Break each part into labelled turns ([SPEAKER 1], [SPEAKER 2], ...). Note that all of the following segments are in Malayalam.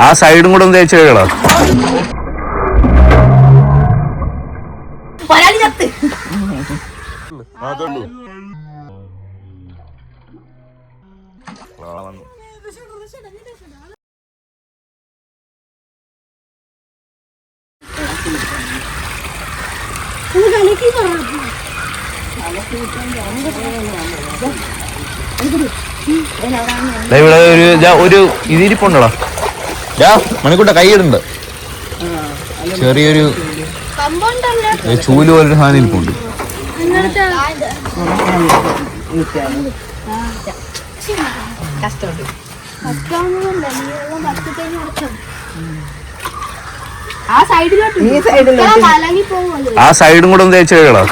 [SPEAKER 1] ആ സൈഡും കൂടെ ഒന്ന് തേച്ച്
[SPEAKER 2] ചത്ത്.
[SPEAKER 1] ദാ ഇവിടെ ഒരു ഒരു ഇതിരിപ്പുണ്ടോ ദാ മണിക്കൂട്ട കൈയിടുണ്ട് ചെറിയൊരു
[SPEAKER 2] കമ്പൗണ്ടല്ലേ.
[SPEAKER 1] ഒരു ചൂൽ പോലൊരു സാധനം ഇരിപ്പുണ്ട്. ആ സൈഡിലോട്ട്
[SPEAKER 3] ഈ സൈഡിലോട്ട്
[SPEAKER 2] കലങ്ങി പോകുമല്ലോ
[SPEAKER 1] ആ സൈഡും കൂടെ ഒന്ന് തേച്ച് ആ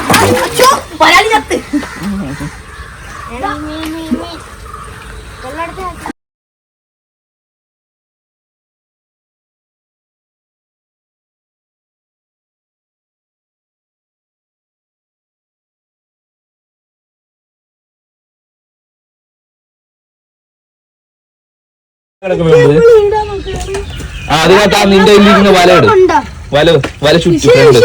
[SPEAKER 1] അതിനകത്ത് ആ നിന്റെ കയ്യിലിരിക്കുന്ന വല വല വല ചുറ്റി ഫ്രണ്ട്.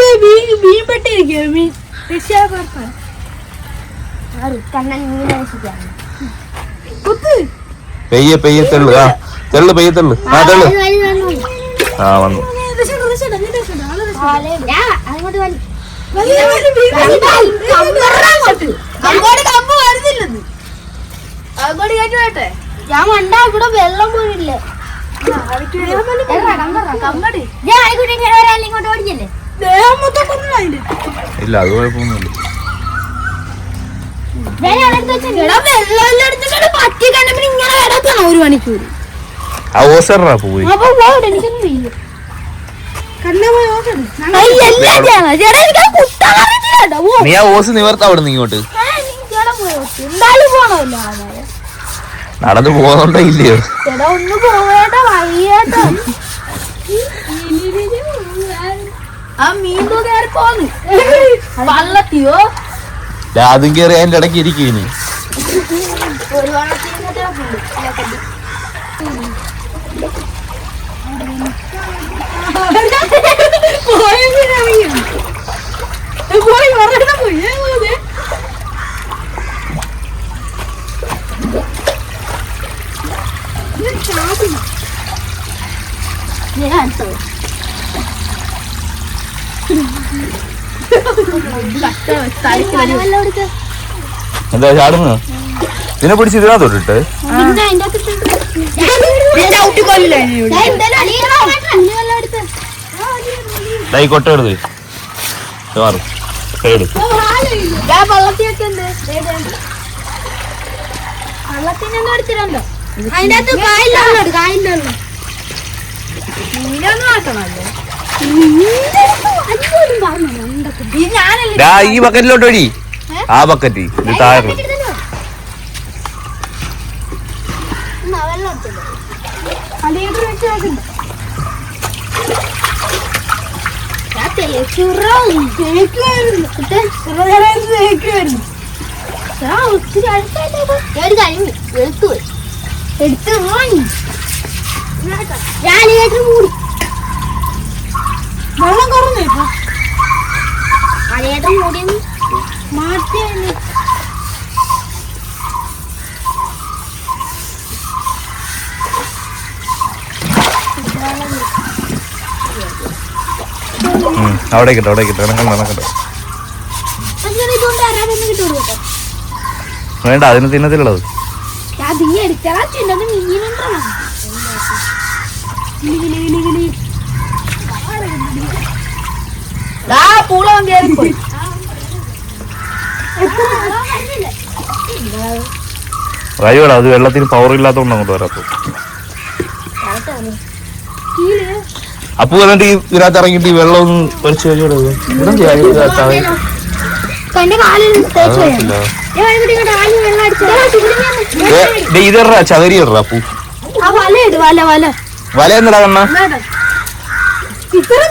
[SPEAKER 1] പെയ്യെ പെയ്യെ തെള്ളു. ആ തെള്ളു പെയ്യെ തെള്ളു. ആ തെള്ളു. ആ വന്നു
[SPEAKER 2] ഞാൻ മണ്ട ഇവിടെ വെള്ളം പോയില്ലേ
[SPEAKER 1] ഇല്ല അത് കുഴപ്പമൊന്നുമില്ല.
[SPEAKER 2] അറിയില്ല കേട്ടോ. ഓ
[SPEAKER 1] നീ ആ ഓസ് നിവർത്ത അവിടെ ഇങ്ങോട്ട്. നടന്നു പോകുന്നുണ്ടോ ഇല്ലയോ?
[SPEAKER 2] ആ മീൻ പോന്ന്. വള്ളത്തിയോ
[SPEAKER 1] അതും കയറി അതിന്റെ ഇടയ്ക്ക് ഇരിക്കും ഇനി
[SPEAKER 2] വറണം പോയി ഞാൻ
[SPEAKER 1] എന്താ ചാടുന്നു ഇതിനെ പിടിച്ച് ഇതിനകത്തോട്ടിട്ട് തൊട്ടിട്ട് കൊട്ട എടുത്ത്. മാറും. സൈഡ്
[SPEAKER 2] അതിന്റെ അകത്ത് കായില്ലാണ് കായില്ലാണ് മീനൊന്നും ആക്കണല്ലോ
[SPEAKER 1] ഈ ബക്കറ്റിലോട്ട് ഒഴി ആ ബക്കറ്റ് ഇത് താഴെ.
[SPEAKER 2] എടുത്ത്? ഞാനേറ്റ് മൂടി. വെള്ളം കുറഞ്ഞേ മൂടി മാറ്റി
[SPEAKER 1] ഉം, അവിടെ കിട്ടും അവിടെ കിട്ടും
[SPEAKER 2] കിട്ടുള്ളൂ കേട്ടോ
[SPEAKER 1] വേണ്ട അതിന് തിന്നത്തിലുള്ളത്.
[SPEAKER 2] ഞാൻ തീ എടുത്തറാ ചിന്നത് മീനുണ്ടോ പൂളം കയറിപ്പോയി
[SPEAKER 1] കഴിയൂടാ അത് വെള്ളത്തിന് പവർ ഇല്ലാത്തതുകൊണ്ട് അങ്ങോട്ട് വരാത്തു അപ്പു എന്നിട്ട് ഈ ഇതിനകത്ത് ഇറങ്ങിയിട്ട് ഈ വെള്ളം ഒന്ന് വലിച്ചു കഴിയൂടെ ഇതറാ ചകരി ഇടറാ അപ്പു.
[SPEAKER 2] ആ വല ഇട് വല വല.
[SPEAKER 1] വല എന്നടാ കണ്ണ?
[SPEAKER 2] ഇത്രയും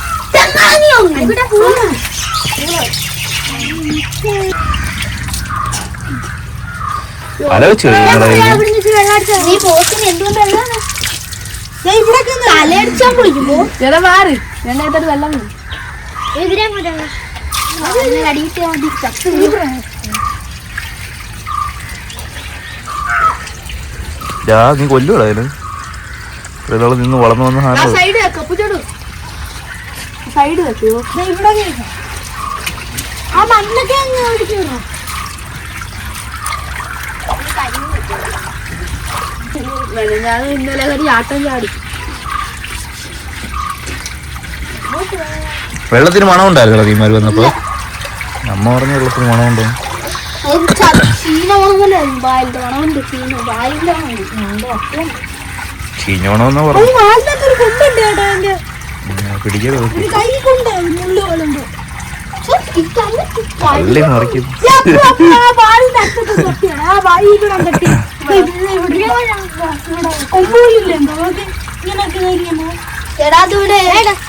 [SPEAKER 2] കയറിപ്പോയി ഇവിടെ
[SPEAKER 3] മാറി വെള്ളം
[SPEAKER 2] മതി. ചത്ത്
[SPEAKER 1] രാ നീ കൊല്ലൂടാ അതിന്. നിന്ന് വളർന്നു വന്ന സാധനം.
[SPEAKER 3] സൈഡ് വെക്ക് അപ്പുച്ചോട് സൈഡ് വെക്കോ
[SPEAKER 2] ഇവിടെ ആ മണ്ണൊക്കെ അങ്ങ് ഒഴിക്കണോ
[SPEAKER 3] ഞാൻ ഇന്നലെ ഒരു ആട്ടം ചാടി.
[SPEAKER 1] വെള്ളത്തിന് മണം ഉണ്ടായിരുന്നു തീമാര് വന്നപ്പോ അമ്മ പറഞ്ഞ വെള്ളത്തിന് മണമുണ്ടോ?
[SPEAKER 2] ചീന
[SPEAKER 1] ചീഞ്ഞോണോന്ന് പറഞ്ഞു. പിടിക്കരുത്. പള്ളി മറിക്കും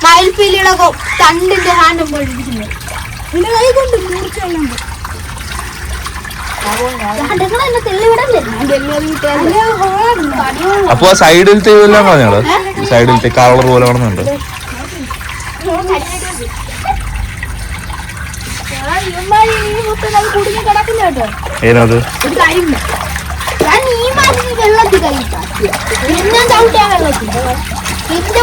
[SPEAKER 2] മയിൽപ്പീലിയുടെ തണ്ടിന്റെ ഹാൻഡും പോയിരിക്കുന്നു നിന്റെ കൈ കൊണ്ട് മൂർച്ചയുണ്ട്
[SPEAKER 1] അപ്പൊ ആ സൈഡിലത്തെ ഇതെല്ലാം പറഞ്ഞോളൂ സൈഡിലത്തെ കളർ പോലെ
[SPEAKER 2] കേട്ടോ
[SPEAKER 1] ഏനത്
[SPEAKER 2] മാതിരി വെള്ളത്തിൽ പിന്നെ ചവിട്ടിയാ വെള്ളത്തിൽ. എന്റെ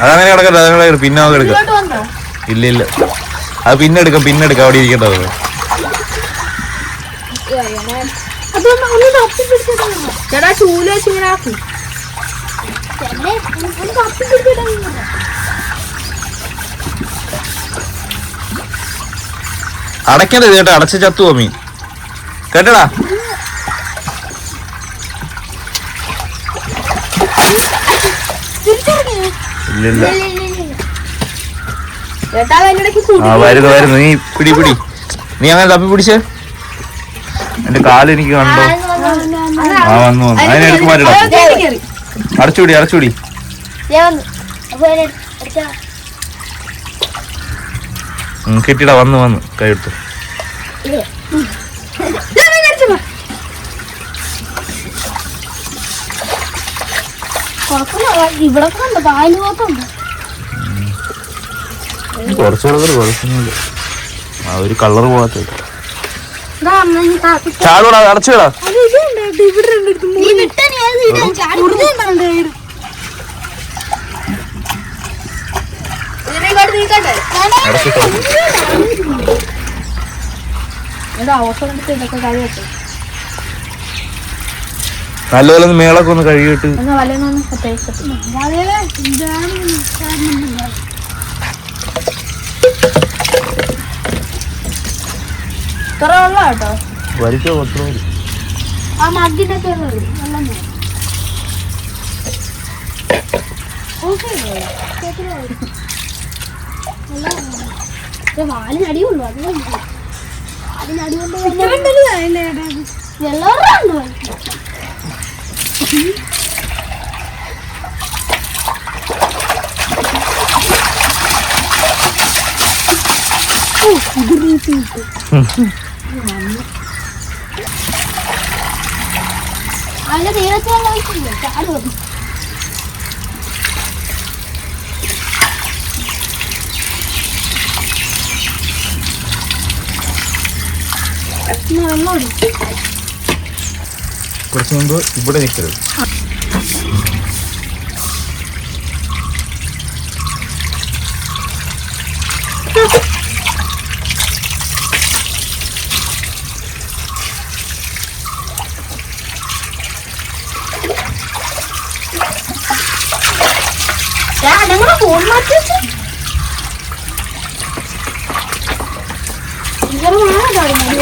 [SPEAKER 1] അതങ്ങനെ കിടക്കട്ടെ അതങ്ങനെ. പിന്നെ എടുക്കാം.
[SPEAKER 2] വന്നോ?
[SPEAKER 1] ഇല്ല ഇല്ല. അത് പിന്നെ എടുക്കാം പിന്നെ എടുക്കാം. അവിടെ ഇരിക്കേണ്ടത്
[SPEAKER 3] ചേട്ടാ ചൂൽ വെച്ച് ഇങ്ങനെ ആക്കി.
[SPEAKER 1] അടയ്ക്കരുത് കേട്ടോ അടച്ച ചത്തു മീൻ കേട്ടടാ? ആ വരുന്നു വരുന്നു. നീ പിടി പിടി. നീ അങ്ങനെ തപ്പി പിടിച്ചേ? എന്റെ കാൽ എനിക്ക് കണ്ടോ? ആ വന്നു വന്നു. അതിനെ എടുക്ക് മാറ്റിടാ അടച്ചുകൂടി അടച്ചുകൂടി കെട്ടിട. വന്നു വന്നു. കൈ എടുത്തു.
[SPEAKER 2] ഇവിടെ പാൽ പോത്തുണ്ട്
[SPEAKER 1] കുറച്ചുകൂടെ കൂടെ കുഴപ്പമൊന്നുമില്ല. ആ ഒരു കളർ പോകാത്ത ചാടൂടാ അടച്ചുവിടാ നല്ലപോലെ ഒന്ന് മേളൊക്കെ ഒന്ന് കഴുകിയിട്ട്
[SPEAKER 3] ഇത്ര വെള്ളം കേട്ടോ
[SPEAKER 1] വരിക്കോ പത്രോ
[SPEAKER 2] ആ മഗ്ഗിന്റെ ഒക്കെ ഉള്ളത് വെള്ളം വേണം. ഓക്കേ. കേട്ടില്ലേ? വെള്ളം വേണം. ഇത് വാലിനടിയുള്ളൂ അതിന്റെ തീരത്ത് ഒഴിച്ചില്ല ചാടും വെള്ളം ഒഴിക്കും
[SPEAKER 1] കുറച്ച് മുമ്പ് ഇവിടെ നിൽക്കരുത്.